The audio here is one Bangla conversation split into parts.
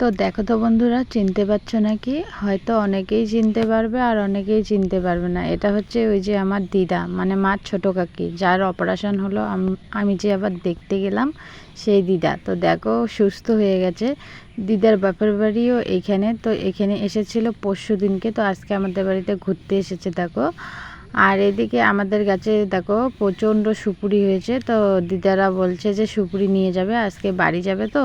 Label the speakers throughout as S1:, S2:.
S1: তো দেখো তো বন্ধুরা, চিনতে পারছ নাকি? হয়তো অনেকেই চিনতে পারবে আর অনেকেই চিনতে পারবে না। এটা হচ্ছে ওই যে আমার দিদা মানে মার ছোট কাকি, যার অপারেশন হলো আমি যে আবার দেখতে গেলাম সেই দিদা। তো দেখো, সুস্থ হয়ে গেছে। দিদার বাপের বাড়িও এইখানে তো এখানে এসেছিল পরশু দিনকে তো আজকে আমাদের বাড়িতে ঘুরতে এসেছে, দেখো। আর এদিকে আমাদের গাছে দেখো প্রচণ্ড সুপুরি হয়েছে। তো দিদারা বলছে যে সুপুরি নিয়ে যাবে, আজকে বাড়ি যাবে তো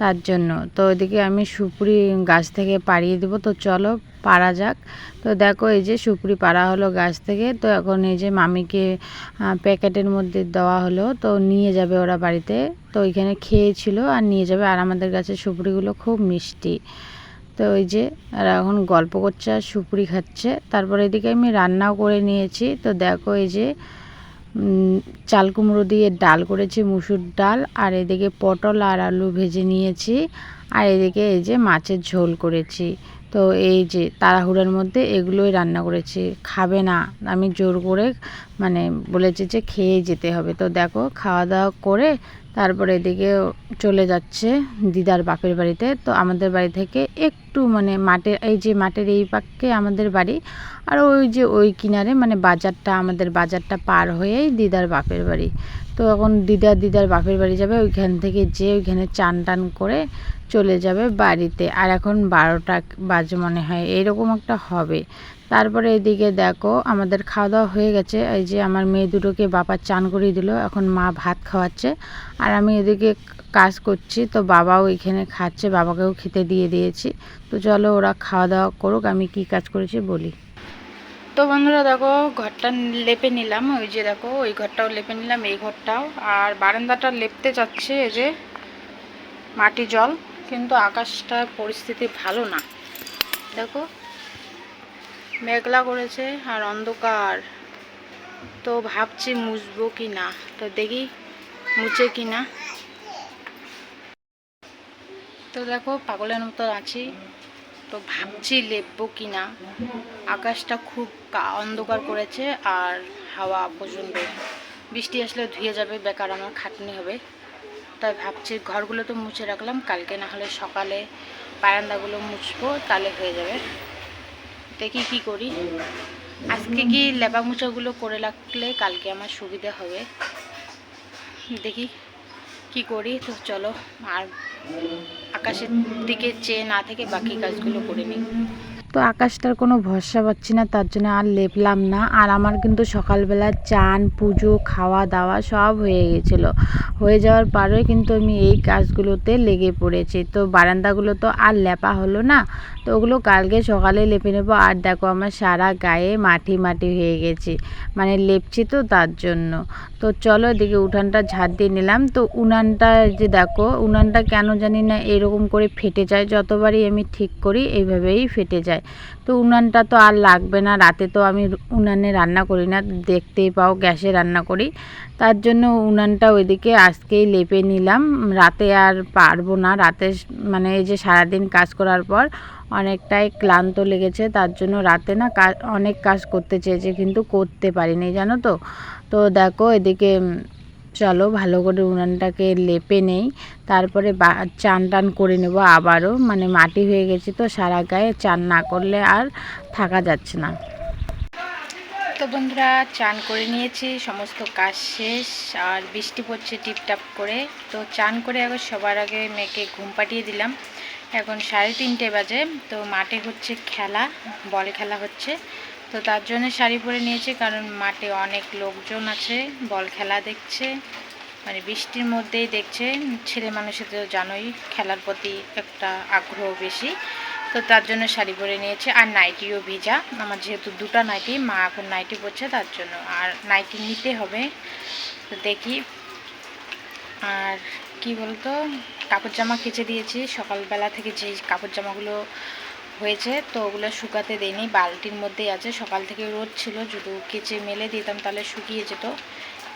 S1: তার জন্য। তো এদিকে আমি সুপুরি গাছ থেকে পাড়িয়ে দেবো। তো চলো পাড়া যাক। তো দেখো এই যে সুপুরি পাড়া হলো গাছ থেকে। তো এখন এই যে মামিকে প্যাকেটের মধ্যে দেওয়া হলো। তো নিয়ে যাবে ওরা বাড়িতে। তো ওইখানে খেয়েছিল আর নিয়ে যাবে। আর আমাদের গাছের সুপুরিগুলো খুব মিষ্টি। তো ওই যে আর এখন গল্প করছে আর সুপুরি খাচ্ছে। তারপরে এদিকে আমি রান্নাও করে নিয়েছি। তো দেখো এই যে চাল কুমড়ো দিয়ে ডাল করেছি, মুসুর ডাল। আর এদিকে পটল আর আলু ভেজে নিয়েছি। আর এদিকে এই যে মাছের ঝোল করেছি। তো এই যে তাড়াহুড়োর মধ্যে এগুলোই রান্না করেছি। খাবে না। আমি জোর করে মানে বলেছি যে খেয়ে যেতে হবে। তো দেখো খাওয়া দাওয়া করে তারপরে এদিকে চলে যাচ্ছে দিদার বাপের বাড়িতে। তো আমাদের বাড়ি থেকে একটু মানে মাঠের, এই যে মাঠের এই পাককে আমাদের বাড়ি আর ওই যে ওই কিনারে মানে বাজারটা, আমাদের বাজারটা পার হয়েই দিদার বাপের বাড়ি। তো এখন দিদা দিদার বাপের বাড়ি যাবে, ওইখান থেকে যে ওইখানে চান টান করে চলে যাবে বাড়িতে। আর এখন বারোটা বাজে মনে হয়, এরকম একটা হবে। তারপরে এদিকে দেখো, আমাদের খাওয়া দাওয়া হয়ে গেছে। এই যে আমার মেয়ে দুটোকে বাবা চান করিয়ে দিল, এখন মা ভাত খাওয়াচ্ছে। আর আমি এদিকে কাজ করছি, তো বাবাও এখানে খাচ্ছে, বাবাকেও খেতে দিয়ে দিয়েছি। তো চলো ওরা খাওয়া দাওয়া করুক, আমি কি কাজ করেছি বলি। তো বন্ধুরা দেখো, ঘরটা লেপে নিলাম, ওই যে দেখো, ওই ঘরটাও লেপে নিলাম, এই ঘরটাও। আর বারান্দাটা লেপতে যাচ্ছে এই যে মাটি জল। কিন্তু আকাশটার পরিস্থিতি ভালো না। দেখো, মেঘলা করেছে আর অন্ধকার। তো ভাবছি মুছবো কি না? তো দেখি মুছে কি না। তো দেখো, পাগলের মতো আছি। তো ভাবছি লেপবো কি না? আকাশটা খুব অন্ধকার করেছে আর হাওয়া প্রচণ্ড। বৃষ্টি আসলে ধুয়ে যাবে, বেকার আমার খাটনি হবে। তাই ভাবছি ঘরগুলো তো মুছে রাখলাম, কালকে না হলে সকালে বারান্দাগুলো মুছবো, তাহলে হয়ে যাবে। দেখি কি করি। আজকে কি লেপা মুছাগুলো করে রাখলে কালকে আমার সুবিধা হবে? দেখি কি করি, তো চলো, আর আকাশের দিকে চেয়ে না থেকে বাকি কাজগুলো করে নিই। তো আকাশটার কোনো ভরসা পাচ্ছি না, তার জন্য আর লেপলাম না। আর আমার কিন্তু সকালবেলা চান, পুজো, খাওয়া দাওয়া সব হয়ে গেছিল। হয়ে যাওয়ার পরে কিন্তু আমি এই কাজগুলোতে লেগে পড়েছি। তো বারান্দাগুলো তো আর লেপা হলো না, তো ওগুলো কালকে সকালে লেপে নেব। আর দেখো আমার সারা গায়ে মাটি মাটি হয়ে গেছে। মানে লেপছি তো তার জন্য। তো চলো এদিকে উঠানটা ঝাড় দিয়ে নিলাম। তো উনানটা যে দেখো, উনানটা কেন জানি না এরকম করে ফেটে যায়। যতবারই আমি ঠিক করি, এইভাবেই ফেটে যায়। তো উনানটা তো আর লাগবে না। রাতে তো আমি উনানে রান্না করি না, দেখতেই পাও গ্যাসে রান্না করি। তার জন্য উনানটা ওইদিকে আজকেই লেপে নিলাম। রাতে আর পারব না। রাতে মানে এই যে সারাদিন কাজ করার পর অনেকটাই ক্লান্ত লেগেছে, তার জন্য রাতে না অনেক কাজ করতে চেয়েছে, কিন্তু করতে পারিনি, জানো তো? তো দেখো এদিকে চলো ভালো করে উনানটাকে লেপে নেই। তারপরে চান টান করে নেব আবারও। মানে মাটি হয়ে গেছে তো সারা গায়ে, চান না করলে আর থাকা যাচ্ছে না। তো বন্ধুরা, চান করে নিয়েছি, সমস্ত কাজ শেষ। আর বৃষ্টি পড়ছে টিপটাপ করে। তো চান করে এখন সবার আগে মেয়েকে ঘুম পাঠিয়ে দিলাম। এখন সাড়ে তিনটে বাজে। তো মাঠে হচ্ছে খেলা, বল খেলা হচ্ছে। তো তার জন্য শাড়ি পরে নিয়েছি, কারণ মাঠে অনেক লোকজন আছে, বল খেলা দেখছে মানে বৃষ্টির মধ্যেই দেখছে, ছেলে মানুষের তো জানোই খেলার প্রতি একটা আগ্রহ বেশি, তো তার জন্য শাড়ি পরে নিয়েছে, আর নাইটিও ভিজা, আমার যেহেতু দুটো নাইটি, মা এখন নাইটি পরছে তার জন্য, আর নাইটি নিতে হবে, তো দেখি, আর কি বলতো, কাপড় জামা কেচে দিয়েছি, সকালবেলা থেকে যে কাপড় জামাগুলো হয়েছে, তো ওগুলো শুকাতে দেয়নি বালতির মধ্যেই আছে। সকাল থেকে রোদ ছিল, যদি কেচে মেলে দিতাম তাহলে শুকিয়ে যেত।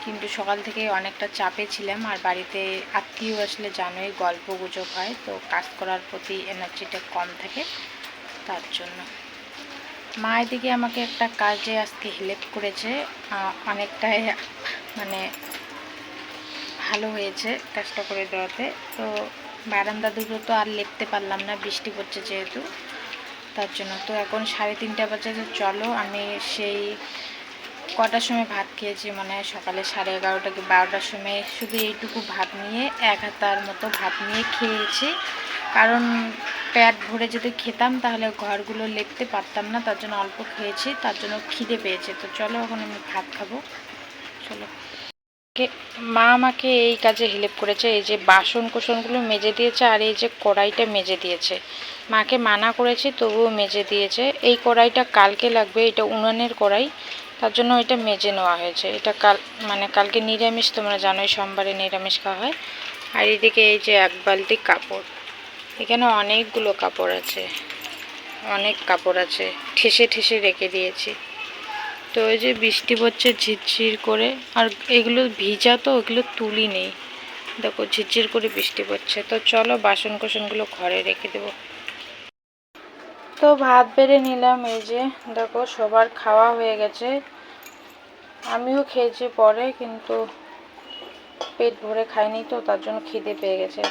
S1: কিন্তু সকাল থেকে অনেকটা চাপে ছিলাম আর বাড়িতে আত্মীয় আসলে জানোই গল্প গুজব হয়, তো কাজ করার প্রতি এনার্জিটা কম থাকে তার জন্য। মা এদিকে আমাকে একটা কাজে আজকে হেল্প করেছে। অনেকটাই মানে ভালো হয়েছে কাজটা করে দেওয়াতে। তো
S2: বারান্দা দুটো তো আর লেপতে পারলাম না, বৃষ্টি পড়ছে যেহেতু। তার জন্য। তো এখন সাড়ে তিনটা বাজে তো চলো, আমি সেই কটার সময় ভাত খেয়েছি মানে সকালে সাড়ে এগারোটা কি বারোটার সময়। শুধু এইটুকু ভাত নিয়ে, এক হাতার মতো ভাত নিয়ে খেয়েছি। কারণ পেট ভরে যদি খেতাম তাহলে ঘরগুলো লেপতে পারতাম না, তার জন্য অল্প খেয়েছি, তার জন্য খিদে পেয়েছে। তো চলো এখন আমি ভাত খাব। চলো। মা আমাকে এই কাজে হেল্প করেছে, এই যে বাসন কোসনগুলো মেজে দিয়েছে আর এই যে কড়াইটা মেজে দিয়েছে। মাকে মানা করেছি, তবুও মেজে দিয়েছে। এই কড়াইটা কালকে লাগবে, এটা উনানের কড়াই, তার জন্য এটা মেজে নেওয়া হয়েছে। এটা কাল মানে কালকে নিরামিষ, তোমরা জানোই সোমবারে নিরামিষ খাওয়া হয়। আর এদিকে এই যে এক বালতি কাপড়, এখানে অনেকগুলো কাপড় আছে, অনেক কাপড় আছে, ঠেসে ঠেসে রেখে দিয়েছি। তো ওই যে বৃষ্টি পড়ছে ঝিরঝির করে, আর এগুলো ভিজা তো, ওগুলো তুলি নেই দেখো ঝিরঝির করে বৃষ্টি পড়ছে। তো চলো বাসন কোসনগুলো ঘরে রেখে দেবো। তো ভাত বেড়ে নিলাম এই যে। দেখো সবার খাওয়া হয়ে গেছে। আমিও খেয়েছি পরে, কিন্তু পেট ভরে খাইনি তো, তার জন্য খিদে পেয়ে গেছে।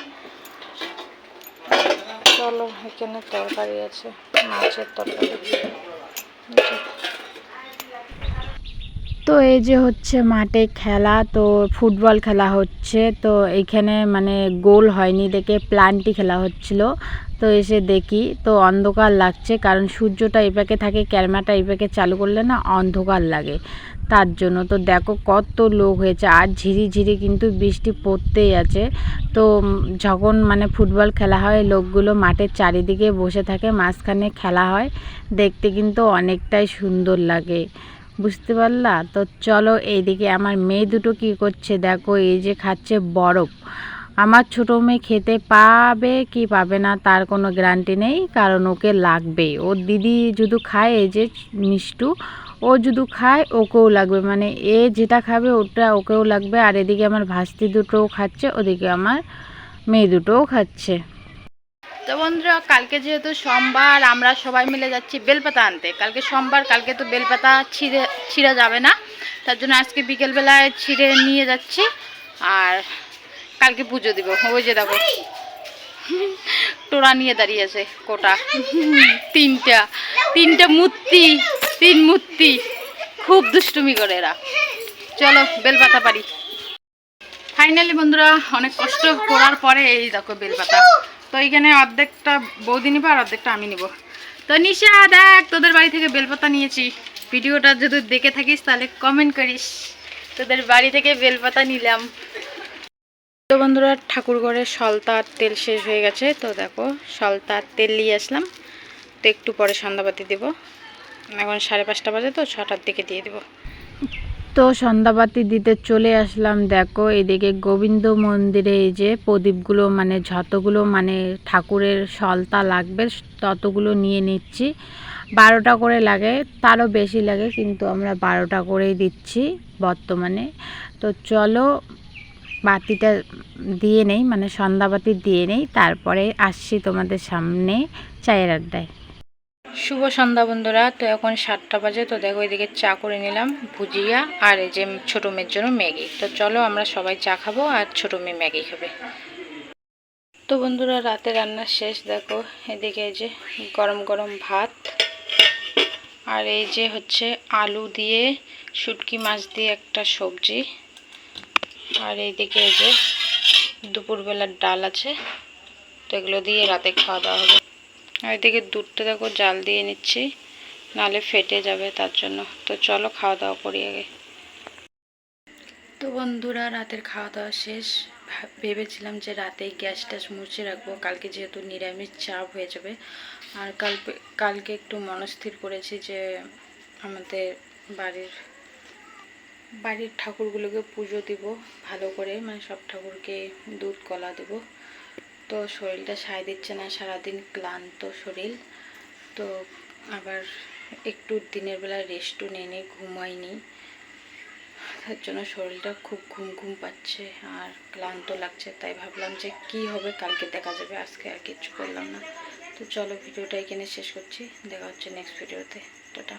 S2: চলো, এখানে তরকারি আছে, মাছের তরকারি। তো এই যে হচ্ছে মাঠে খেলা, তো ফুটবল খেলা হচ্ছে। তো এইখানে মানে গোল হয়নি দেখে প্লান্টি খেলা হচ্ছিল। তো এসে দেখি, তো অন্ধকার লাগছে কারণ সূর্যটা এপাকে থাকে ক্যামেরাটা এপাকে চালু করলে না অন্ধকার লাগে। তার জন্য তো দেখো কত লোক হয়েছে, আর ঝিরি ঝিরি কিন্তু বৃষ্টি পড়তেই আছে। তো যখন মানে ফুটবল খেলা হয়, লোকগুলো মাঠের চারিদিকে বসে থাকে, মাঝখানে খেলা হয়, দেখতে কিন্তু অনেকটাই সুন্দর লাগে। বুঝতে পারলা? তো চলো এইদিকে আমার মেয়ে দুটো কি করছে? দেখো, এই যে খাচ্ছে বরফ। আমার ছোটো মেয়ে খেতে পাবে কি পাবে না তার কোনো গ্যারান্টি নেই, কারণ ওকে লাগবে। ওর দিদি যদি খায়, এই যে মিষ্টু, ও যদি খায়, ওকেও লাগবে। মানে এ যেটা খাবে ওটা ওকেও লাগবে। আর এদিকে আমার ভাস্তি দুটোও খাচ্ছে, ওদিকে আমার মেয়ে দুটোও খাচ্ছে। তো বন্ধুরা, কালকে যেহেতু সোমবার, আমরা সবাই মিলে যাচ্ছি বেলপাতা আনতে। কালকে সোমবার, কালকে তো বেলপাতা ছিঁড়ে, ছিঁড়া যাবে না। তার জন্য আজকে বিকেলবেলায় ছিঁড়ে নিয়ে যাচ্ছি। আর কালকে পুজো দিব। ওই যে দেখো টোরা নিয়ে দাঁড়িয়েছে কোটা। তিনটা তিনটা মূর্তি, তিন মূর্তি। খুব দুষ্টুমি করে এরা। চলো, বেলপাতা পারি। ফাইনালি বন্ধুরা, অনেক কষ্ট করার পরে এই দেখো বেলপাতা। তো এইখানে অর্ধেকটা বৌদি নিবো আর অর্ধেকটা আমি নিব। তো নিশা, দেখ, তোদের বাড়ি থেকে বেলপাতা নিয়েছি। ভিডিওটা যদি দেখে থাকিস, তাহলে কমেন্ট করিস। তোদের বাড়ি থেকে বেলপাতা নিলাম। তো বন্ধুরা, ঠাকুর ঘরে সলতার তেল শেষ হয়ে গেছে। তো দেখো, সলতার তেল নিয়ে আসলাম। তো একটু পরে সন্ধ্যাবাতি দেব। এখন সাড়ে পাঁচটা বাজে, তো ছটার দিকে দিয়ে দেবো। তো সন্ধ্যাবাতি দিতে চলে আসলাম, দেখো এদিকে গোবিন্দ মন্দিরে এই যে প্রদীপগুলো মানে যতগুলো মানে ঠাকুরের সলতা লাগবে ততগুলো নিয়ে নিচ্ছি। বারোটা করে লাগে, তারও বেশি লাগে কিন্তু আমরা বারোটা করেই দিচ্ছি বর্তমানে। তো চলো বাতিটা দিয়ে নেই মানে সন্ধ্যাবাতি দিয়ে নেই, তারপরে আসছি তোমাদের সামনে চায়ের আড্ডায়। শুভ সন্ধ্যা বন্ধুরা, তো এখন সাতটা বাজে, তো দেখো এদিকে চা করে নিলাম ভুজিয়া আর এই যে ছোটো মেয়ের জন্য ম্যাগি। তো চলো আমরা সবাই চা খাব আর ছোটো মেয়ে ম্যাগি খাবে। তো বন্ধুরা, রাতে রান্না শেষ, দেখো এদিকে এই যে গরম গরম ভাত আর এই যে হচ্ছে আলু দিয়ে শুটকি মাছ দিয়ে একটা সবজি আর এইদিকে এই যে দুপুরবেলার ডাল আছে, তো এগুলো দিয়ে রাতে খাওয়া দাওয়া হবে। আর এদিকে দুধটা দেখো জাল দিয়ে নিচ্ছি, নালে ফেটে যাবে তার জন্য। তো চলো খাওয়া দাওয়া করি আগে। তো বন্ধুরা, রাতের খাওয়া দাওয়া শেষ ভেবেছিলাম যে রাতে গ্যাস ট্যাস মুছে রাখব। কালকে যেহেতু নিরামিষ, চাপ হয়ে যাবে। আর কাল কালকে একটু মনস্থির করেছি যে আমাদের বাড়ির বাড়ির ঠাকুরগুলোকে পুজো দিব, ভালো করে। মানে সব ঠাকুরকে দুধ কলা দেব। তো শরীরটা সায় দিচ্ছে না, সারাদিন ক্লান্ত শরীর। তো আবার একটু দিনের বেলা রেস্টও নিয়ে নিই ঘুমাইনি। তার জন্য শরীরটা খুব ঘুম ঘুম পাচ্ছে আর ক্লান্ত লাগছে, তাই ভাবলাম যে কি হবে, কালকে দেখা যাবে, আজকে আর কিচ্ছু করলাম না। তো চলো ভিডিওটা এখানে শেষ করছি, দেখা হচ্ছে নেক্সট ভিডিওতে টাটা।